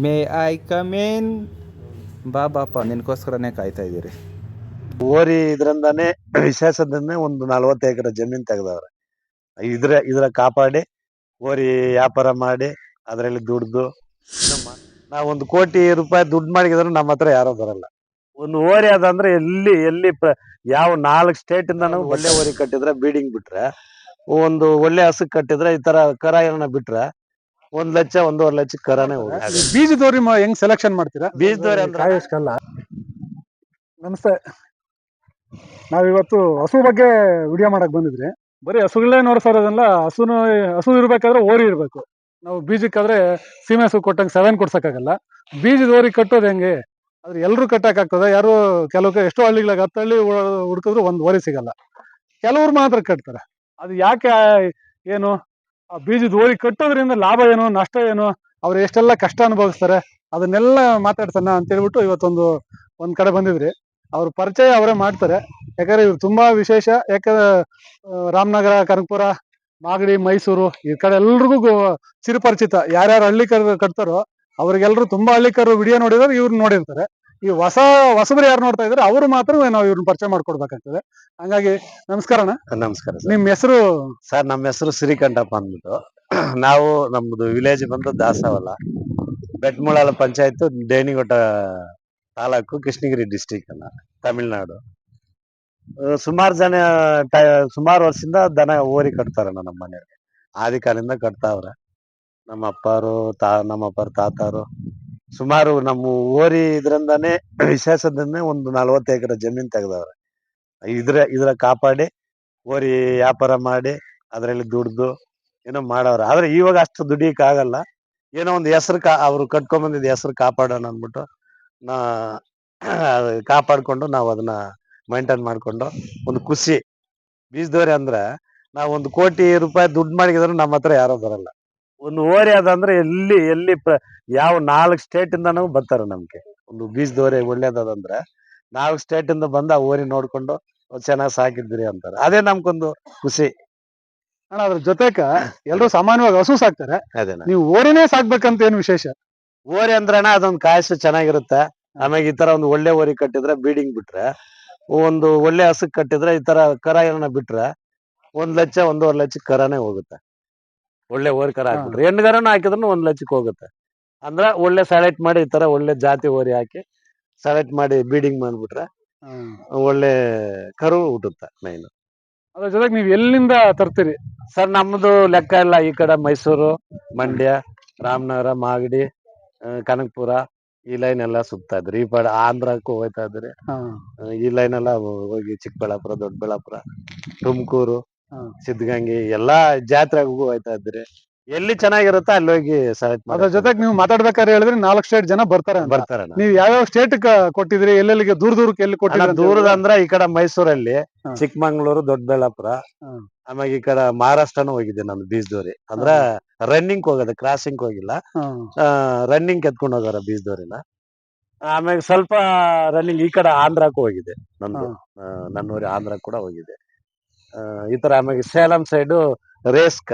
May I come in ಬಾ ಬಾಪ ನಿನಗೋಸ್ಕರನೇ ಕಾಯ್ತಾ ಇದ್ದೀರಿ. ಓರಿ ಇದರಿಂದಾನೆ ವಿಶೇಷದಿಂದನೇ ಒಂದು ನಲ್ವತ್ತು ಎಕರೆ ಜಮೀನು ತೆಗೆದವ್ರೆ. ಇದ್ರ ಇದ್ರ ಕಾಪಾಡಿ ಓರಿ ವ್ಯಾಪಾರ ಮಾಡಿ, ಅದರಲ್ಲಿ ದುಡ್ದು ನಾವು ಒಂದು ಕೋಟಿ ರೂಪಾಯಿ ದುಡ್ಡು ಮಾಡಿದ್ರು ನಮ್ಮ ಹತ್ರ ಯಾರೋ ಬರಲ್ಲ. ಒಂದು ಓರಿ ಅದಂದ್ರೆ ಎಲ್ಲಿ ಎಲ್ಲಿ ಯಾವ ನಾಲ್ಕು ಸ್ಟೇಟ್ ಇಂದ ಒಳ್ಳೆ ಓರಿ ಕಟ್ಟಿದ್ರೆ, ಬೀಡಿಂಗ್ ಬಿಟ್ರೆ, ಒಂದು ಒಳ್ಳೆ ಹಸು ಕಟ್ಟಿದ್ರೆ ಈ ತರ ಕರ ಏನನ್ನ ಬಿಟ್ರೆ ಒಂದ್ ಲಕ್ಷ ಒಂದೂವರೆ ಲಕ್ಷ ಕರಾನೇ ಹೋಗಿ ಬೀಜದವ್ರಿ ಮ- ಹೆಂಗ್ ಸೆಲೆಕ್ಷನ್ ಮಾಡ್ತೀರಾ? ಬೀಜದವ್ರಿ ಅಂದ್ರೆ ಕಾಯಸ್ಕಲ್ಲ ನಮಸ್ತೆ. ನಾವಿವತ್ತು ಹಸು ಬಗ್ಗೆ ವಿಡಿಯೋ ಮಾಡಕ್ ಬಂದಿದ್ರಿ. ಬರೀ ಹಸುಗಳೇ ನೋಡ್ಸೋದಲ್ಲ ಹಸುನು ಹಸು ಇರ್ಬೇಕಾದ್ರೆ ಓರಿ ಇರ್ಬೇಕು. ನಾವು ಬೀಜಕ್ಕಾದ್ರೆ ಸೀಮೆ ಹಸು ಕೊಟ್ಟಂಗೆ ಸೆವೆನ್ ಕೊಡ್ಸಕ್ಕಾಗಲ್ಲ. ಬೀಜದ ಓರಿ ಕಟ್ಟೋದು ಹೆಂಗೆ? ಆದ್ರೆ ಎಲ್ಲರೂ ಕಟ್ಟಕ್ಕಾಗ್ತದೆ ಯಾರು ಕೆಲವು ಎಷ್ಟೋ ಹಳ್ಳಿಗಳ ಹತ್ತು ಹಳ್ಳಿ ಹುಡುಕಿದ್ರು ಹುಡ್ಕಿದ್ರು ಒಂದ್ ಓರಿ ಸಿಗಲ್ಲ. ಕೆಲವ್ರು ಮಾತ್ರ ಕಟ್ತಾರೆ. ಅದು ಯಾಕೆ ಏನು? ಆ ಬೀಜದ ಹೋಳಿ ಕಟ್ಟೋದ್ರಿಂದ ಲಾಭ ಏನು, ನಷ್ಟ ಏನು, ಅವ್ರು ಎಷ್ಟೆಲ್ಲ ಕಷ್ಟ ಅನುಭವಿಸ್ತಾರೆ, ಅದನ್ನೆಲ್ಲ ಮಾತಾಡ್ತಾನ ಅಂತ ಹೇಳ್ಬಿಟ್ಟು ಇವತ್ತೊಂದು ಒಂದ್ ಕಡೆ ಬಂದಿದ್ರಿ. ಅವ್ರ ಪರಿಚಯ ಅವರೇ ಮಾಡ್ತಾರೆ. ಯಾಕಂದ್ರೆ ಇವ್ರು ತುಂಬಾ ವಿಶೇಷ. ಯಾಕಂದ್ರೆ ರಾಮನಗರ, ಕನಕಪುರ, ಮಾಗಡಿ, ಮೈಸೂರು ಈ ಕಡೆ ಎಲ್ರಿಗೂ ಚಿರಪರಿಚಿತ ಯಾರ್ಯಾರು ಹಳ್ಳಿಕರು ಕಟ್ತಾರೋ, ಅವ್ರಿಗೆಲ್ರು ತುಂಬಾ ಹಳ್ಳಿಕರು ವಿಡಿಯೋ ನೋಡಿದ್ರೆ, ಇವ್ರು ನೋಡಿರ್ತಾರೆ. ಈ ಹೊಸ ಹೊಸಬ್ರು ಯಾರು ನೋಡ್ತಾ ಇದಾರೆ ಅವರು ಮಾತ್ರ ನಾವು ಇವ್ರನ್ನ ಪರಿಚಯ ಮಾಡ್ಕೊಡ್ಬೇಕಾಗ್ತದೆ. ಹಂಗಾಗಿ ನಮಸ್ಕಾರಣ ನಮಸ್ಕಾರ ಸರ್. ನಿಮ್ ಹೆಸರು? ಸರ್ ನಮ್ಮ ಹೆಸರು ಶ್ರೀಕಂಠಪ್ಪ ಅಂದ್ಬಿಟ್ಟು. ನಾವು ನಮ್ದು ವಿಲೇಜ್ ಬಂದು ದಾಸವಲ್ಲ ಬೆಟ್ಮುಳಾಲ ಪಂಚಾಯತ್ ಡೇಣಿಗೊಟ್ಟ ತಾಲೂಕು ಕೃಷ್ಣಗಿರಿ ಡಿಸ್ಟಿಕ್ ಅನ್ನ ತಮಿಳ್ನಾಡು. ಸುಮಾರು ಜನ ಸುಮಾರು ವರ್ಷದಿಂದ ದನ ಓರಿ ಕಟ್ತಾರಣ್ಣ ನಮ್ಮ ಮನೆಯವ್ರಿಗೆ. ಆದಿ ಕಾಲದಿಂದ ಕಟ್ತಾವ್ರೆ. ನಮ್ಮ ಅಪ್ಪಾರು ತಾ ನಮ್ಮ ಅಪ್ಪರ ತಾತಾರು ಸುಮಾರು ನಮ್ಮ ಓರಿ ಇದರಿಂದಾನೇ ವಿಶೇಷದಿಂದನೇ ಒಂದು ನಲವತ್ತು ಎಕರೆ ಜಮೀನ್ ತೆಗ್ದವ್ರೆ. ಇದ್ರ ಇದ್ರ ಕಾಪಾಡಿ, ಓರಿ ವ್ಯಾಪಾರ ಮಾಡಿ, ಅದರಲ್ಲಿ ದುಡ್ದು ಏನೋ ಮಾಡವ್ರೆ. ಆದ್ರೆ ಇವಾಗ ಅಷ್ಟು ದುಡಿಯಕ್ ಆಗಲ್ಲ. ಏನೋ ಒಂದು ಹೆಸರು ಕಾ, ಅವ್ರು ಕಟ್ಕೊಂಡ್ ಬಂದಿದ್ ಹೆಸರು ಕಾಪಾಡೋಣ ಅಂದ್ಬಿಟ್ಟು ನಾ ಕಾಪಾಡ್ಕೊಂಡು ನಾವು ಅದನ್ನ ಮೈಂಟೈನ್ ಮಾಡ್ಕೊಂಡು ಒಂದು ಖುಷಿ ಬೀಜದವ್ರೆ ಅಂದ್ರೆ ನಾವು ಒಂದು ಕೋಟಿ ರೂಪಾಯಿ ದುಡ್ಡು ಮಾಡಿದ್ರು ನಮ್ಮ ಹತ್ರ ಯಾರೋ ಬರಲ್ಲ. ಒಂದು ಓರೆ ಅದಂದ್ರೆ ಎಲ್ಲಿ ಎಲ್ಲಿ ಪ್ರ- ಯಾವ ನಾಲ್ಕು ಸ್ಟೇಟ್ ನಾವು ಬರ್ತಾರೆ ನಮ್ಗೆ. ಒಂದು ಬೀಜದೋರೆ ಒಳ್ಳೇದದಂದ್ರೆ ನಾಲ್ಕು ಸ್ಟೇಟ್ ಇಂದ ಬಂದ ಆ ಓರಿ ನೋಡ್ಕೊಂಡು ಚೆನ್ನಾಗಿ ಸಾಕಿದ್ರಿ ಅಂತಾರೆ. ಅದೇ ನಮ್ಗೊಂದು ಖುಷಿ. ಅಣ್ಣ ಅದ್ರ ಜೊತೆಗ ಎಲ್ರು ಸಾಮಾನ್ಯವಾಗಿ ಹಸು ಸಾಕ್ತಾರೆ ಅದೇನ ನೀವು ಓರಿನೇ ಸಾಕ್ಬೇಕಂತ ಏನು ವಿಶೇಷ? ಓರಿ ಅಂದ್ರೆ ಅದೊಂದು ಕಾಯಿಸು ಚೆನ್ನಾಗಿರುತ್ತೆ. ಆಮೇಲೆ ಈ ತರ ಒಂದು ಒಳ್ಳೆ ಓರಿ ಕಟ್ಟಿದ್ರೆ ಬೀಡಿಂಗ್ ಬಿಟ್ರೆ ಒಂದು ಒಳ್ಳೆ ಹಸು ಕಟ್ಟಿದ್ರೆ ಈ ತರ ಕರ ಏನ ಬಿಟ್ರೆ ಒಂದ್ ಲಕ್ಷ ಒಂದೂವರೆ ಲಕ್ಷ ಕರನೇ ಹೋಗುತ್ತೆ. ಒಳ್ಳೆ ವರ್ಕರ್ ಹಾಕ್ಬಿಟ್ರಿ ಹೆಣ್ಗರನ ಹಾಕಿದ್ರು ಒಂದ್ ಲಕ್ಷಕ್ಕೆ ಹೋಗುತ್ತೆ. ಅಂದ್ರ ಒಳ್ಳೆ ಸೆಲೆಕ್ಟ್ ಮಾಡಿ ಈ ತರ ಒಳ್ಳೆ ಜಾತಿ ಓರಿ ಹಾಕಿ ಸೆಲೆಕ್ಟ್ ಮಾಡಿ ಬೀಡಿಂಗ್ ಮಾಡ್ಬಿಟ್ರೆ ಒಳ್ಳೆ ಕರು ಹುಟ್ಟುತ್ತೆ ಮೈನ್ ಅದ್ರ ಜೊತೆಗೆ ನೀವು ಎಲ್ಲಿಂದ ತರ್ತೀರಿ? ಸರ್ ನಮ್ದು ಲೆಕ್ಕ ಇಲ್ಲ ಈ ಕಡೆ ಮೈಸೂರು ಮಂಡ್ಯ ರಾಮನಗರ ಮಾಗಡಿ ಕನಕಪುರ ಈ ಲೈನ್ ಎಲ್ಲ ಸುತ್ತಾ ಇದ್ರಿ. ಈ ಪಡ ಆಂಧ್ರಕ್ಕೂ ಹೋಯ್ತಾ ಇದ್ರಿ. ಈ ಲೈನ್ ಎಲ್ಲ ಹೋಗಿ ಚಿಕ್ಕಬಳ್ಳಾಪುರ ದೊಡ್ಡಬಳ್ಳಾಪುರ ತುಮಕೂರು. ಸಿದ್ಧಗಂಗೆ ಎಲ್ಲಾ ಜಾತ್ರೆಗೂ ಹೋಯ್ತಾ ಇದ್ರಿ ಎಲ್ಲಿ ಚೆನ್ನಾಗಿರುತ್ತೋ ಅಲ್ಲಿ ಹೋಗಿ ಸೆಲೆಕ್ಟ್ ಅದ್ರ ಜೊತೆಗೆ ನೀವು ಮಾತಾಡ್ಬೇಕಾದ್ರೆ ಹೇಳಿದ್ರೆ ನಾಲ್ಕು ಸ್ಟೇಟ್ ಜನ ಬರ್ತಾರೆ ಬರ್ತಾರೆ ನೀವು ಯಾವ್ಯಾವ ಸ್ಟೇಟ್ ಕೊಟ್ಟಿದ್ರಿ ಎಲ್ಲೆಲ್ಲಿಗೆ ದೂರ ದೂರಕ್ಕೆ ಎಲ್ಲಿ ಕೊಟ್ಟಿದ್ರಿ ದೂರದ ಅಂದ್ರ ಈ ಕಡೆ ಮೈಸೂರಲ್ಲಿ. ಚಿಕ್ಕಮಂಗ್ಳೂರು ದೊಡ್ಡಬಳ್ಳಾಪುರ. ಆಮೇಲೆ ಈ ಕಡೆ ಮಹಾರಾಷ್ಟ್ರನೂ ಹೋಗಿದ್ದೆ ನಾನು ಬೀಜದೋರಿ ಅಂದ್ರ ರನ್ನಿಂಗ್ ಹೋಗೋದು ಕ್ರಾಸಿಂಗ್ ಹೋಗಿಲ್ಲ. ರನ್ನಿಂಗ್ ಎತ್ಕೊಂಡು ಹೋಗಾರ ಬೀಜದೋರಿನ ಆಮೇಲೆ ಸ್ವಲ್ಪ ರನ್ನಿಂಗ್ ಈ ಕಡೆ ಆಂಧ್ರಕ್ಕೂ ಹೋಗಿದೆ ನಂದು ನನ್ನೂರಿ ಆಂಧ್ರ ಕೂಡ ಹೋಗಿದೆ. ಈ ತರ ಆಮೇಲೆ ಸೇಲಂ ಸೈಡು ರೇಸ್ಕ.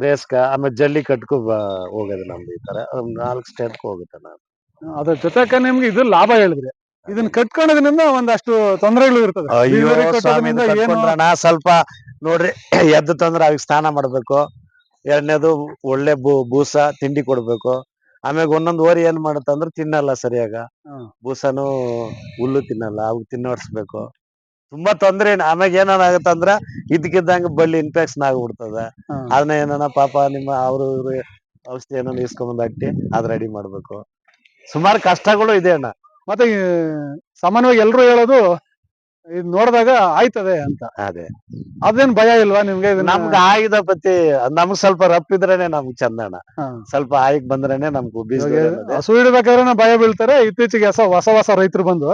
ರೇಸ್ಕ್ ಆಮೇಲೆ ಜಲ್ಲಿಕಟ್ಗೂ ಬ- ಹೋಗೋದು ನಮ್ದು ಈ ತರ. ನಾಲ್ಕು ಸ್ಟೇಟ್ ಹೋಗುತ್ತೆ ನಾನು. ಅದ್ರ ಜೊತೆಗೆ ನಿಮ್ಗೆ ಇದು ಲಾಭ ಹೇಳಿದ್ರಿ. ಇದನ್ನ ಕಟ್ಕೊಳ್ಳೋದ್ರಿಂದ ಒಂದಷ್ಟು ತೊಂದರೆಗಳು ಇರ್ತದೆ. ಅಯ್ಯೋ ಸ್ವಾಮಿ ನಾ ಸ್ವಲ್ಪ ನೋಡ್ರಿ ಎದ್ದು ತಂದ್ರೆ ಅದಕ್ಕೆ ಸ್ನಾನ ಮಾಡ್ಬೇಕು. ಎರಡನೇದು ಒಳ್ಳೆ ಬೂ ಬೂಸ ತಿಂಡಿ ಕೊಡ್ಬೇಕು. ಆಮ್ಯಾಗ ಒಂದೊಂದ್ ಓರಿ ಏನ್ ಮಾಡುತ್ತಂದ್ರೆ ತಿನ್ನಲ್ಲ ಸರಿಯಾಗ. ಭೂಸನು ಬೂಸನು ಹುಲ್ಲು ತಿನ್ನಲ್ಲ ಅವು ತಿನ್ನೋಡ್ಸ್ಬೇಕು ತುಂಬಾ ತೊಂದ್ರೆ ಆಮ್ಯಾಗ ಏನಾಗತ್ತ ಅಂದ್ರ ಇದ್ಕಿದ್ದಂಗ ಬಳ್ಳಿ ಇನ್ಫೆಕ್ಷನ್ ಆಗ್ಬಿಡ್ತದ. ಅದನ್ನ ಏನನ ಪಾಪ ನಿಮ್ಮ ಅವ್ರು ಇವ್ರು ಔಷಧಿ ಏನಾನ ಇಸ್ಕೊಂಬಂದ್ ಹಾಕಿ ಅದ್ ರೆಡಿ ಮಾಡ್ಬೇಕು. ಸುಮಾರು ಕಷ್ಟಗಳು ಇದೆ ಅಣ್ಣ. ಮತ್ತೆ ಈ ಸಾಮಾನ್ಯವಾಗಿ ಎಲ್ರು ಹೇಳೋದು ಇದು ನೋಡಿದಾಗ ಆಯ್ತದೆ ಅಂತ. ಅದೇ. ಅದೇನ್ ಭಯ ಇಲ್ವಾ ನಿಮ್ಗೆ ಇದನ್ನ- ನಮ್ಗ ಆಯುಧ ಪತಿ ನಮ್ಗ್ ಸ್ವಲ್ಪ ರಪ್ ಇದ್ರೇನೆ ನಮ್ಗ್ ಚಂದ ಅಣ್ಣ ಹಾ. ಸ್ವಲ್ಪ ಆಯ್ಕ್ ಬಂದ್ರೇನೆ ನಮ್ಗ್ ಬೀಜ ಇವಾಗ ಹಸು ಹಿಡ್ಬೇಕಾದ್ರೆ ಭಯ ಬೀಳ್ತಾರೆ. ಇತ್ತೀಚೆಗೆ ಹೊಸ ಹೊಸ ಹೊಸ ರೈತರು ಬಂದು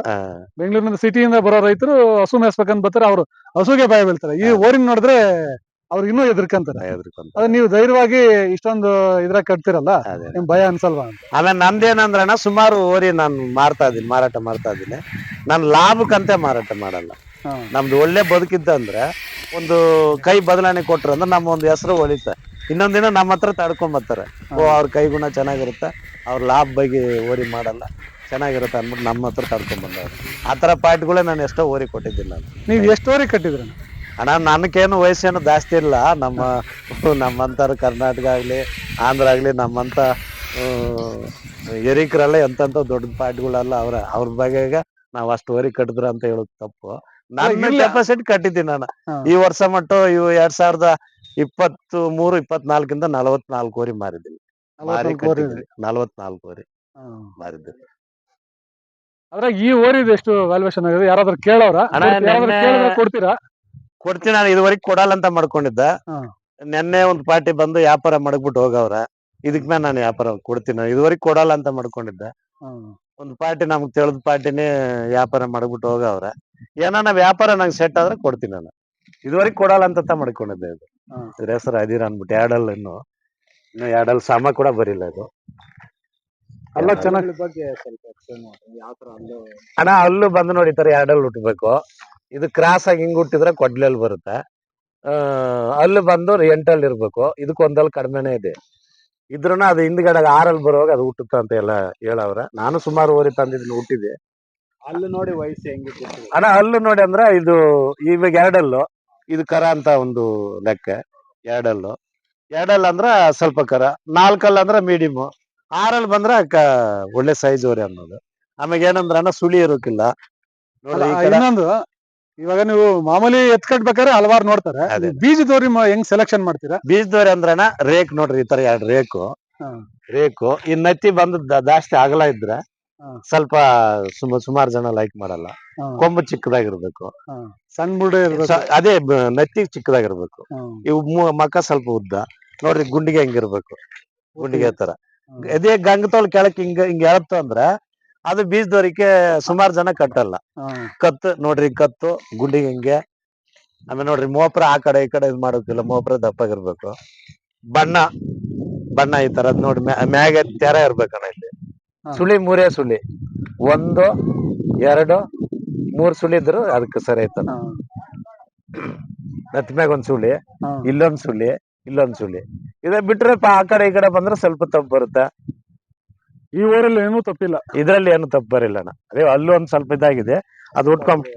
ಬೆಂಗಳೂರಿನ ಸಿಟಿಯಿಂದ ಬರೋ ರೈತರು ಹಸು ಮೇಯಿಸ್ಬೇಕಂತ ಬರ್ತಾರೆ. ಅವ್ರು ಹಸುಗೆ ಭಯ ಬೀಳ್ತಾರೆ. ಈ. ಓರಿನ ನೋಡಿದ್ರೆ ಅವ್ರಿಗೆ ಇನ್ನೂ ಎದ್ರಕಂತಾರೆ. ಅದ್ ನೀವು ಧೈರ್ಯವಾಗಿ ಇಷ್ಟೊಂದು ಇದ್ರಾಗ ಕಟ್ತಿರಲ್ಲ ಅದೇ. ನಿಮ್ ಭಯ ಅನ್ಸಲ್ವಾ ಅಂತ. ಆಮೇಲೆ ನಂದೇನಂದ್ರಣ್ಣ ಸುಮಾರು ಓರಿ ನಾನು ಮಾರ್ತಾ ಇದೀನಿ ಮಾರಾಟ ಮಾಡ್ತಾ ಇದೀನಿ ನಾನು ಲಾಭಕ್ಕಂತೆ ಮಾರಾಟ ಮಾಡಲ್ಲ. ನಮ್ದು ಒಳ್ಳೆ ಬದುಕಿದ್ದಂದ್ರೆ ಒಂದು ಕೈ ಬದಲಾವಣೆ ಕೊಟ್ರು ಅಂದ್ರೆ ನಮ್ಮ ಒಂದು ಹೆಸರು ಒಳಿತ. ಇನ್ನೊಂದಿನ ನಮ್ಮ ಹತ್ರ ತಡ್ಕೊಂಡ್ ಬರ್ತಾರೆ. ಓ ಅವ್ರ ಕೈಗುಣ ಚೆನ್ನಾಗಿರುತ್ತೆ ಅವ್ರ ಲಾಭ ಬಗ್ಗೆ ಓರಿ ಮಾಡಲ್ಲ ಚೆನ್ನಾಗಿರುತ್ತೆ ಅಂದ್ಬಿಟ್ಟು ನಮ್ಮ ಹತ್ರ ತಡ್ಕೊಂಡ್ ಬಂದವ್ರು. ಆ ತರ ಪಾಯಿಂಟ್ಗಳೇ ನಾನು ಎಷ್ಟೋ ಓರಿ ಕೊಟ್ಟಿದ್ದೀನಿ ನಾನು. ನೀವು ಓರಿ ಕಟ್ಟಿದ್ರಿ? ಅಣ್ಣ ನನಗೇನು ವಯಸ್ಸೇನು ಜಾಸ್ತಿ ಇಲ್ಲ. ನಮ್ಮ ನಮ್ಮಂಥವ್ರು ಕರ್ನಾಟಕ ಆಗಲಿ ಆಂಧ್ರ ಆಗಲಿ ನಮ್ಮಂತ ಎರಿಕರಲ್ಲ ಎಂತ ದೊಡ್ಡ ಪಾರ್ಟಿಗಳಲ್ಲ ಅವ್ರ ಅವ್ರ ಬಗೆಗೆ ನಾವ್ ಆ ವರಿ ಕಟ್ಟಿದ್ರ ಅಂತ ಹೇಳೋದು ತಪ್ಪು. ನನ್ನ ಇಲ್ಲ. ಕೆಪಾಸಿಟಿ ಕಟ್ಟಿದ್ದೀನಿ ನಾನು. ಹಾ. ಈ ವರ್ಷ ಮಟ್ಟ ಇವು ಎರಡ್ ಸಾವಿರದ ಇಪ್ಪತ್ತು ಮೂರು ಇಪ್ಪತ್ನಾಲ್ಕಿಂದ ನಲವತ್ನಾಲ್ಕು ವರಿ ಮಾರಿದ್ದೀನಿ. ಮಾರಿ ಕಟ್ಟಿದ್ದೀನಿ. ನಲವತ್ನಾಲ್ಕು ವರಿ ಮಾರಿದ್ದೀನಿ. ಅದ್ರಾಗ ಈ ಓರಿದ್ ಎಷ್ಟು ವ್ಯಾಲ್ಯೂಯೇಷನ್ ಆಗಿದೆ? ಯಾರಾದ್ರೂ ಕೇಳೋರ ಅಣ್ಣ, ಯಾರಾದ್ರೂ ನೆನ್ನೆ- ಕೇಳಿದ್ರೆ ಕೊಡ್ತೀರಾ? ಕೊಡ್ತೀನಿ ನಾನು ಇದುವರೆಗೆ ಕೊಡಲ್ಲ ಅಂತ ಮಾಡ್ಕೊಂಡಿದ್ದ. ಹಾ. ನೆನ್ನೆ ಒಂದ್ ಪಾರ್ಟಿ ಬಂದು ವ್ಯಾಪಾರ ಮಾಡ್ಬಿಟ್ಟು ಹೋಗವ್ರ. ಇದಕ್ ಮೇಲೆ ನಾನು ವ್ಯಾಪಾರ ಕೊಡ್ತೀನಿ ಇದುವರೆಗೆ ಕೊಡಲ್ಲ ಅಂತ ಮಾಡ್ಕೊಂಡಿದ್ದೆ. ಒಂದ್ ಪಾರ್ಟಿ ನಮ್ಗ್ ತಿಳಿದ ಪಾರ್ಟಿನೇ ವ್ಯಾಪಾರ ಮಾಡ್ಬಿಟ್ಟು ಹೋಗವ್ರ. ಏನಾನ ವ್ಯಾಪಾರ ನಂಗೆ ಸೆಟ್ ಆದ್ರೆ ಕೊಡ್ತೀನಿ ನಾನು. ಇದುವರೆಗೆ ಕೊಡಲ್ಲ ಅಂತ ಮಾಡ್ಕೊಂಡಿದ್ದೆ ಇದು. ಹಾ. ಇದ್ರ ಹೆಸರು ಅದಿರ ಅನ್ಬಿಟ್ಟು ಎರಡಲ್ ಇನ್ನು ಇನ್ನು ಎರಡಲ್ ಸಮ ಕೂಡ ಬರಿಲ್ಲ ಇದು. ಅಲ್ಲ ಚೆನ್ನಾಗಿ ಬಗ್ಗೆ ಸ್ವಲ್ಪ ಎಕ್ಸ್ಪ್ಲೇನ್ ಮಾಡಿ ಯಾವ ತರ ಅಲ್ಲೂ ಅಣ್ಣ ಅಲ್ಲೂ ಬಂದು ನೋಡಿ ಈ ತರ ಎರಡಲ್ ಹುಟ್ಬೇಕು ಇದು ಕ್ರಾಸ್ ಆಗಿ ಹಿಂಗ್ ಹುಟ್ಟಿದ್ರೆ ಕೊಡ್ಲೆಲ್ ಬರುತ್ತೆ. ಆ ಅಲ್ಲಿ ಬಂದು ಎಂಟಲ್ಲಿ ಇರ್ಬೇಕು. ಇದಕ್ಕೊಂದಲ್ಲಿ ಕಡಿಮೆನೇ ಇದೆ. ಇದ್ರನ್ನ ಅದು ಹಿಂದ್ಗಡೆ ಆರಲ್ಲಿ ಬರುವಾಗ ಅದು ಹುಟ್ಟುತ್ತ ಅಂತ ಎಲ್ಲ ಹೇಳವ್ರ. ನಾನು ಸುಮಾರು ಓರಿ ತಂದಿದ್ದೀನಿ ಹುಟ್ಟಿದೆ ಅಲ್ಲಿ ನೋಡಿ ವಯಸ್ಸು ಹೆಂಗಿತ್ತು. ಅಣ್ಣ ಅಲ್ಲಿ ನೋಡಿ ಅಂದ್ರ ಇದು ಇವಾಗ ಎರಡಲ್ಲು. ಇದು ಕರ ಅಂತ ಒಂದು ಲೆಕ್ಕ ಎರಡಲ್ಲು. ಎರಡಲ್ ಅಂದ್ರ ಸ್ವಲ್ಪ ಕರ ನಾಲ್ಕಲ್ ಅಂದ್ರ ಮೀಡಿಯಮ್ ಆರಲ್ಲಿ ಬಂದ್ರ ಕ- ಒಳ್ಳೆ ಸೈಜ್ ಓರಿ ಅನ್ನೋದು. ಆಮೇಲೆ ಏನಂದ್ರ ಅಣ್ಣ ಸುಳಿ ಇರೋಕಿಲ್ಲ. ನೋಡಿ ಈ ಕಡೆ ಇನ್ನೊಂದು ಇವಾಗ ನೀವು ಮಾಮೂಲಿ ಎತ್ ಕಟ್ಬೇಕಾದ್ರೆ ಹಲವಾರು ನೋಡ್ತಾರೆ. ಅದೇ. ಬೀಜದವ್ರಿ ಮ- ಹೆಂಗ್ ಸೆಲೆಕ್ಷನ್ ಮಾಡ್ತೀರಾ? ಬೀಜದವ್ರಿ ಅಂದ್ರನ ರೇಕ್ ನೋಡ್ರಿ ಈ ತರ ಎರಡು ರೇಕು. ಹಾ. ರೇಕು. ಈ ನತ್ತಿ ಬಂದು ದ- ಜಾಸ್ತಿ ಅಗಲ ಇದ್ರೆ ಹಾ. ಸ್ವಲ್ಪ ಸುಮ ಸುಮಾರು ಜನ ಲೈಕ್ ಮಾಡಲ್ಲ. ಹಾ. ಕೊಂಬು ಚಿಕ್ಕದಾಗಿರ್ಬೇಕು. ಸಣ್ಣ ಬುಡ ಇರ್ಬೇಕು. ಸ- ಅದೇ ಬ- ನತ್ತಿ ಚಿಕ್ಕದಾಗಿರ್ಬೇಕು. ಹ್ಮ್. ಇವು ಮು- ಮಕ್ಕ ಸ್ವಲ್ಪ ಉದ್ದ. ನೋಡ್ರಿ ಗುಂಡಿಗೆ ಹೆಂಗಿರ್ಬೇಕು. ಗುಂಡಿಗೆ ತರ ಅದೇ ಅದೇ ತೋಳ್ ಕೆಳಕ್ ಹಿಂಗ ಹಿಂಗ ಎಳತ್ತು ಅಂದ್ರ ಅದು ಬೀಜದವರಿಗೆ ಸುಮಾರು ಜನ ಕಟ್ಟಲ್ಲ. ಕತ್ತು ನೋಡ್ರಿ ಕತ್ತು ಗುಂಡಿಗೆ ಹಿಂಗೆ. ಆಮೇಲೆ ನೋಡ್ರಿ ಮೋಪ್ರ ಆ ಕಡೆ ಈ ಕಡೆ ಇದ್ ಮಾಡೋಕಿಲ್ಲ ಮೋಪ್ರ ದಪ್ಪಾಗಿರ್ಬೇಕು. ಬಣ್ಣ ಬಣ್ಣ ಈ ತರದ್ ನೋಡಿ ಮ್ಯಾ- ಮ್ಯಾಗೆ ತೆರ ಇರ್ಬೇಕಣ್ಣ ಇಲ್ಲಿ. ಸುಳಿ ಮೂರೇ ಸುಳಿ. ಒಂದು ಎರಡು ಮೂರ್ ಸುಳಿ ಇದ್ರು ಅದಕ್ಕೆ ಸರಿ ಐತನ ಮ್ಯಾಗ ಒಂದ್ ಸುಳಿ. ಇಲ್ಲೊಂದ್ ಸುಳಿ ಇಲ್ಲೊಂದ್ ಸುಳಿ. ಇದ ಬಿಟ್ರೆ ಆ ಕಡೆ ಈ ಕಡೆ ಬಂದ್ರೆ ಸ್ವಲ್ಪ ತಪ್ಪು ಬರುತ್ತೆ. ಈ ಊರಲ್ಲಿ ಏನೂ ತಪ್ಪಿಲ್ಲ. ಇದ್ರಲ್ಲಿ ಏನು ತಪ್ಪು ಬರಲಿಲ್ಲ ಅಣ್ಣ. ಅದೇ ಅಲ್ಲೂ ಒಂದ್ ಸ್ವಲ್ಪ ಇದಾಗಿದೆ. ಅದು ಉಟ್ಕೊಂಡ್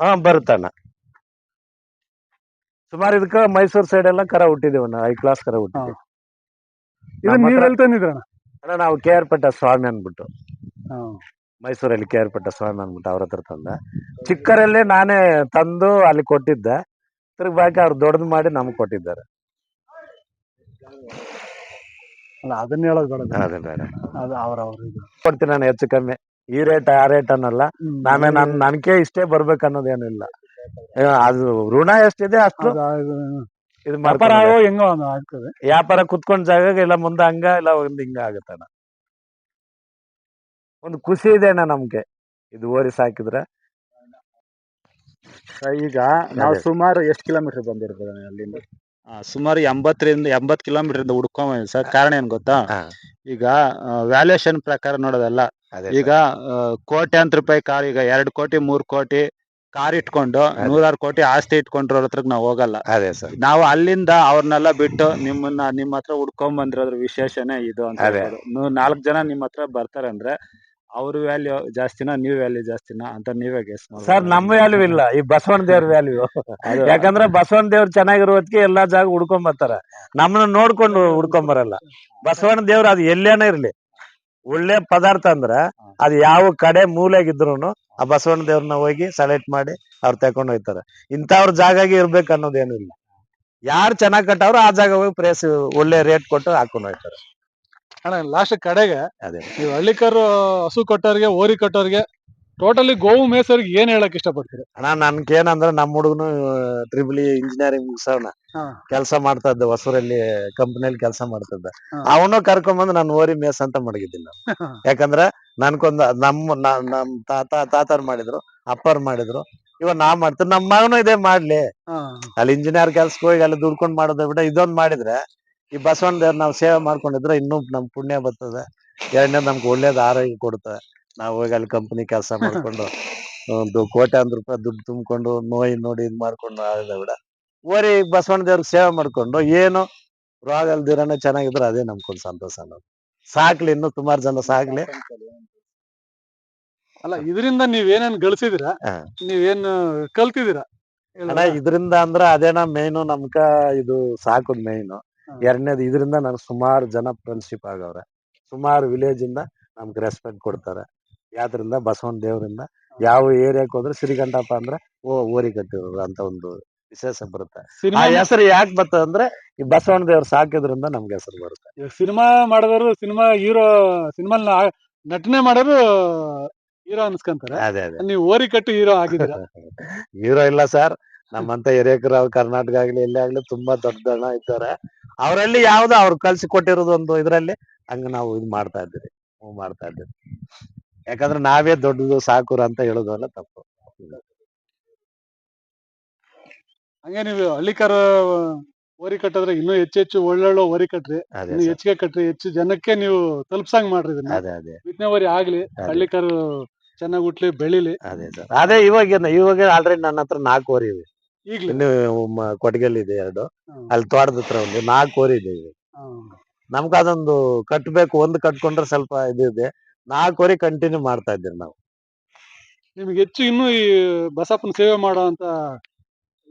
ಹಾ ಬರುತ್ತಣ್ಣ ಸುಮಾರು ಇದಕ್ಕ ಮೈಸೂರ್ ಸೈಡ್ ಎಲ್ಲ ಕರ ಹುಟ್ಟಿದೀವಣ್ಣ ಐ ಕ್ಲಾಸ್ ಕರ ಹುಟ್ಟಿದ್ವಿ. ಇದು ನಮ್ಮ ನೀವ್ ಹತ್ರ- ಎಲ್ಲಿ ತಂದಿದ್ರಣ್ಣ? ಅಣ್ಣ ನಾವು ಕೆ ಆರ್ ಪಟ್ಟ ಸ್ವಾಮಿ ಅನ್ಬಿಟ್ಟು ಮೈಸೂರಲ್ಲಿ ಕೆ ಆರ್ ಪಟ್ಟ ಸ್ವಾಮಿ ಅನ್ಬಿಟ್ಟು ಅವ್ರ ಹತ್ರ ತಂದ. ಚಿಕ್ಕರಲ್ಲೇ ನಾನೇ ತಂದು ಅಲ್ಲಿ ಕೊಟ್ಟಿದ್ದೆ. ತಿರ್ಗಿ ಬಾಕಿ ಅವ್ರು ದೊಡ್ಡದು ಮಾಡಿ ನಮ್ಗೆ ಕೊಟ್ಟಿದ್ದಾರೆ. ಅಲ್ಲ ಅದನ್ನ ಹೇಳೋದು ಬೇಡ ಅದು ಬೇಡ ಅದು ಅವ್ರ ಅವ್ರಿಗೆ ಇದು. ಕೊಡ್ತೀನಿ ನಾನು ಹೆಚ್ಚು ಕಮ್ಮಿ. ಈ ರೇಟ್ ಆ ರೇಟ್ ಅನ್ನಲ್ಲ. ಹ್ಮ್. ನಾನೇ ನನ್ ನನ್ಗೆ ಇಷ್ಟೇ ಬರ್ಬೇಕು ಅನ್ನೋದೇನಿಲ್ಲ ಅದು ಋಣ ಎಷ್ಟಿದೆ ಅಷ್ಟು? ಅದು- ಅದು ಇದು ವ್ಯಾಪಾರ ಮಾಡ್ಕೊಂಡು ಆಗೋ ಹೆಂಗೋ ಒಂದು ಆಗ್ತದೆ. ವ್ಯಾಪಾರ ಕುತ್ಕೊಂಡ್ ಜಾಗ ಇಲ್ಲ ಮುಂದೆ ಹಂಗ ಇಲ್ಲ ಒಂದ್ ಹಿಂಗ ಆಗತ್ತಣ್ಣ ಒಂದು ಖುಷಿ ಇದೆ ಅಣ್ಣ ನಮ್ಗೆ. ಇದು ಓರಿ ಸಾಕಿದ್ರೆ. ಈಗ ನಾವು ಅದೇ. ಸುಮಾರು ಎಷ್ಟು ಕಿಲೋಮೀಟರ್ ಬಂದಿರ್ಬೋದು ಅಲ್ಲಿಂದ? ಸುಮಾರು ಎಂಬತ್ತರಿಂದ ಎಂಬತ್ ಕಿಲೋಮೀಟರ್ ಇಂದ ಹುಡ್ಕೊಂಡ್ ಸರ್ ಕಾರಣ ಏನ್ ಗೊತ್ತಾ ಹಾ. ಈಗ ವ್ಯಾಲ್ಯೂಯೇಷನ್ ಪ್ರಕಾರ ನೋಡೋದಲ್ಲ ಅದೇ ಈಗ ಆ, ಕೋಟ್ಯಾಂತರ ರೂಪಾಯಿ ಕಾರ್ ಈಗ ಎರಡ್ ಕೋಟಿ ಮೂರ್ ಕೋಟಿ ಕಾರ್ ಇಟ್ಕೊಂಡು ಅದೇ. ನೂರಾರು ಕೋಟಿ ಆಸ್ತಿ ಇಟ್ಕೊಂಡ್ರ ಹತ್ರ ನಾವು ಹೋಗಲ್ಲ ಅದೇ ಸರ್ ನಾವು ಅಲ್ಲಿಂದ ಅವ್ರನ್ನೆಲ್ಲ ಬಿಟ್ಟು ನಿಮ್ಮನ್ನ ನಿಮ್ಮ ಹತ್ರ ಹುಡ್ಕೊಂಡ್ ಬಂದಿರೋದ್ರ ವಿಶೇಷನೇ ಇದು ಅಂತ ಅದೇ. ಹೇಳ್ಬೋದು. ನೀವು ನಾಲ್ಕು ಜನ ನಿಮ್ಮ ಹತ್ರ ಬರ್ತಾರೆ ಅಂದ್ರೆ ಅವ್ರ ವ್ಯಾಲ್ಯೂ ಜಾಸ್ತಿನಾ ನೀವ್ ವ್ಯಾಲ್ಯೂ ಜಾಸ್ತಿನಾ ಅಂತ ನೀವೇ ಗೆಸ್ ಸರ್ ನಮ್ಮ ವ್ಯಾಲ್ಯೂ ಇಲ್ಲ. ಈ ಬಸವಣ್ಣ ದೇವ್ರ ವ್ಯಾಲ್ಯೂ ಯಾಕಂದ್ರೆ ಬಸವಣ್ಣ ದೇವ್ರ ಚೆನ್ನಾಗಿರೋದಕ್ಕೆ ಎಲ್ಲಾ ಜಾಗ ಹುಡ್ಕೊಂಡ್ ಬರ್ತಾರ. ನಮ್ಮನ್ನ ನೋಡ್ಕೊಂಡು ಹುಡ್ಕೊಂಡ್ ಬರಲ್ಲ. ಬಸವಣ್ಣ ದೇವ್ರ ಅದು ಎಲ್ಲೇನೇ ಇರ್ಲಿ. ಒಳ್ಳೆ ಪದಾರ್ಥ ಅಂದ್ರ ಅದು ಯಾವ ಕಡೆ ಮೂಲೆಗಿದ್ರು ಆ ಬಸವಣ್ಣ ದೇವ್ರನ್ನ ಹೋಗಿ ಸೆಲೆಕ್ಟ್ ಮಾಡಿ ಅವ್ರು ತಕೊಂಡ್ ಹೋಯ್ತಾರ ಇಂಥವ್ರ ಜಾಗಾಗಿ ಇರ್ಬೇಕು ಅನ್ನೋದೇನು ಇಲ್ಲ. ಯಾರು ಚೆನ್ನಾಗ್ ಕಟ್ಟವ್ರು ಆ ಜಾಗ ಹೋಗಿ ಪ್ರೇಸ್ ಒಳ್ಳೆ ರೇಟ್ ಕೊಟ್ಟು ಹಾಕೊಂಡು ಹೋಗ್ತಾರೆ. ಅಣ್ಣ ಲಾಸ್ಟ್ ಕಡೆಗೆ ಅದೇ. ನೀವು ಹಳ್ಳಿಕರು ಹಸು ಕಟ್ಟೋರ್ಗೆ ಓರಿ ಕಟ್ಟೋರ್ಗೆ ಟೋಟಲಿ ಗೋವು ಮೇಸೋರ್ಗೆ ಏನ್ ಹೇಳಕ್ ಇಷ್ಟಪಡ್ತೀರಿ? ಅಣ್ಣ ನನ್ಗೇನಂದ್ರೆ ನಮ್ಮ ಹುಡುಗನು ಟ್ರಿಬಲ್ ಇಂಜಿನಿಯರಿಂಗ್ ಮುಗಿಸೋಣ ಹಾ. ಕೆಲಸ ಮಾಡ್ತಾ ಇದ್ದ ಹೊಸೂರಲ್ಲಿ ಕಂಪನಿಯಲ್ಲಿ ಕೆಲಸ ಮಾಡ್ತಾ ಇದ್ದ ಹಾ. ಅವನು ಕರ್ಕೊಂಬಂದು ನಾನು ಓರಿ ಮೇಸ್ ಅಂತ ಮಡಗಿದ್ದೀನಿ ನಾನು. ಯಾಕಂದ್ರೆ ನನ್ಕೊಂದ ನಮ್ಮ ನ- ನಮ್ ತಾತ ತಾತಾರ್ ಮಾಡಿದ್ರು ಅಪ್ಪರ್ ಮಾಡಿದ್ರು. ಇವಾಗ ನಾ ಮಾಡ್ತೀನಿ ನಮ್ಮ ಮಗನು ಇದೇ ಮಾಡ್ಲಿ. ಅಲ್ಲಿ ಇಂಜಿನಿಯರ್ ಕೆಲ್ಸಕ್ಕೆ ಹೋಗಿ ಅಲ್ಲಿ ದುಡ್ಕೊಂಡ್ ಮಾಡೋದ್ ಬಿಡ ಇದೊಂದ್ ಮಾಡಿದ್ರೆ ಈ ಬಸವಣ್ಣ ದೇವ್ರ ನಾವು ಸೇವೆ ಮಾಡ್ಕೊಂಡಿದ್ರೆ ಇನ್ನೂ ನಮ್ ಪುಣ್ಯ ಬರ್ತದೆ. ಎರಡನೇದು ನಮ್ಗೆ ಒಳ್ಳೇದು ಆರೋಗ್ಯ ಕೊಡುತ್ತೆ ನಾವು ಹೋಗಿ ಅಲ್ಲಿ ಕಂಪನಿ ಕೆಲಸ ಮಾಡ್ಕೊಂಡು ಒಂದು ಕೋಟ್ಯಾಂತರ ರೂಪಾಯಿ ದುಡ್ಡು ತುಂಬಿಕೊಂಡು ನೋಯಿ ನೋಡಿ ಇದ್ ಮಾಡ್ಕೊಂಡು ಆಗೋದ ಬಿಡ. ಓರಿ ಬಸವಣ್ಣ ದೇವ್ರಿಗೆ ಸೇವೆ ಮಾಡ್ಕೊಂಡು ಏನು ರೋಗ ಅಲ್ದಿರನೇ ಚೆನ್ನಾಗಿದ್ರೆ ಅದೇ ನಮ್ಗೊಂದು ಸಂತೋಷ ಅನ್ನೋದು. ಸಾಕ್ಲಿ ಇನ್ನು ಸುಮಾರು ಜನ ಸಾಕ್ಲಿ. ಅಲ್ಲ ಇದರಿಂದ ನೀವ್ ಏನೇನ್ ನೀವೇನು ಹಾ. ನೀವೇನ್ ಕಲ್ತಿದ್ದೀರಾ ಅಣ್ಣ ಇದರಿಂದ ಅಂದ್ರ ಅದೇನ ಮೇನು ನಮ್ಕ ಇದು ಸಾಕು ಮೇಯ್ನು. ಎರಡನೇದು ಇದರಿಂದ ನಾನು ಸುಮಾರು ಜನ ಫ್ರೆಂಡ್ಶಿಪ್ ಆಗವ್ರೆ. ಸುಮಾರು ವಿಲೇಜ್ ಇಂದ ನಮ್ಗೆ ರೆಸ್ಪೆಕ್ಟ್ ಕೊಡ್ತಾರೆ. ಯಾವ್ದ್ರಿಂದ ಬಸವನ ದೇವರಿಂದ ಯಾವ ಏರಿಯಾಕ್ ಹೋದ್ರೆ ಶ್ರೀಕಂಠಪ್ಪ ಅಂದ್ರೆ ಓ ಓರಿ ಕಟ್ಟಿರೋರು ಅಂತ ಒಂದು ವಿಶೇಷ ಬರುತ್ತೆ. ಆ ಹೆಸರು ಯಾಕೆ ಬರ್ತದೆ ಅಂದ್ರೆ ಈ ಬಸವನ ದೇವ್ರು ಸಾಕಿದ್ರಿಂದ ನಮ್ಗೆ ಹೆಸರು ಬರುತ್ತೆ. ಸಿನಿಮಾ ಮಾಡಿದವರು ಸಿನಿಮಾ ಹೀರೋ ಸಿನಿಮಾ ನಟನೆ ಮಾಡೋರು ಹೀರೋ ಅನ್ಸ್ಕೊಂತಾರೆ. ಅದೇ ಅದೇ. ನೀವು ಓರಿ ಕಟ್ಟು ಹೀರೋ ಆಗಿದ್ದೀರಾ? ಹೀರೋ ಇಲ್ಲ ಸರ್. ನಮ್ಮಂತ ಹಿರೇಕರು ಕರ್ನಾಟಕ ಆಗ್ಲಿ ಎಲ್ಲೇ ಆಗ್ಲಿ ತುಂಬಾ ದೊಡ್ಡ ಜನ ಇದ್ದಾರೆ. ಅವರಲ್ಲಿ ಯಾವ್ದು ಅವ್ರು ಕಲ್ಸಿ ಕೊಟ್ಟಿರೋದು ಒಂದು ಇದ್ರಲ್ಲಿ ಹಂಗ ನಾವು ಇದು ಮಾಡ್ತಾ ಇದ್ದೀರಿ ಮೂವ್ ಮಾಡ್ತಾ ಇದ್ದೀರಿ. ಯಾಕಂದ್ರೆ ನಾವೇ ದೊಡ್ಡದು ಸಾಕುರು ಅಂತ ಹೇಳೋದಲ್ಲ ತಪ್ಪು. ಹಂಗೆ ನೀವು ಹಳ್ಳಿಕಾರ ಓರಿ ಕಟ್ಟಿದ್ರೆ ಇನ್ನೂ ಹೆಚ್ಚು ಹೆಚ್ಚು ಒಳ್ಳೊಳ್ಳೆ ಓರಿ ಕಟ್ರಿ ಅದೇ ಇನ್ನು. ಹೆಚ್ಚಿಗೆ ಕಟ್ರಿ ಹೆಚ್ಚು ಜನಕ್ಕೆ ನೀವು ತಲುಪ್ಸಂಗ್ ಮಾಡ್ರಿ ಇದನ್ನ. ಅದೇ ಅದೇ. ಬಿತ್ತನೆ ಓರಿ ಆಗ್ಲಿ. ಹಳ್ಳಿಕಾರು ಚೆನ್ನಾಗ್ ಹುಟ್ಲಿ ಬೆಳಿಲಿ. ಅದೇ ಸರ್. ಅದೇ ಇವಾಗ ಇವಾಗ ಆಲ್ರೆಡಿ ನನ್ನ ಹತ್ರ ನಾಲ್ಕು ಓರಿ ಇವೆ. ಈಗ್ಲೇ? ಇದೆ ಎರಡು ಅಲ್ಲಿ ತೋಟದ ಹತ್ರ ಒಂದು ನಾಲ್ಕು ಇದೆ ಈಗ. ನಮ್ಗೆ ಅದೊಂದು ಕಟ್ಬೇಕು ಒಂದು ಕಟ್ಕೊಂಡ್ರೆ ಸ್ವಲ್ಪ ಇದು ಇದೆ. ನಾಲ್ಕು ಕಂಟಿನ್ಯೂ ಮಾಡ್ತಾ ಇದ್ದೀವಿ ನಾವು. ನಿಮ್ಗೆ ಹೆಚ್ಚು ಇನ್ನು ಈ ಬಸಪ್ಪನ ಸೇವೆ ಮಾಡೋ ಅಂತ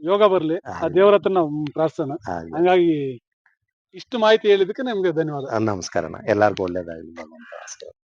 ಯೋಗ ಬರ್ಲಿ ಆ ದೇವರ ಹತ್ರ ನಾವು ಪ್ರಾರ್ಥನೆ ಆಗ್ಲಿ. ಹಂಗಾಗಿ ಇಷ್ಟು ಮಾಹಿತಿ ಹೇಳಿದಕ್ಕೆ ನಿಮ್ಗೆ ಧನ್ಯವಾದ. ನಮಸ್ಕಾರ ಎಲ್ಲಾರ್ಗು ಒಳ್ಳೇದಾಗಲಿ ಭಗವಂತ. ಅಷ್ಟೇ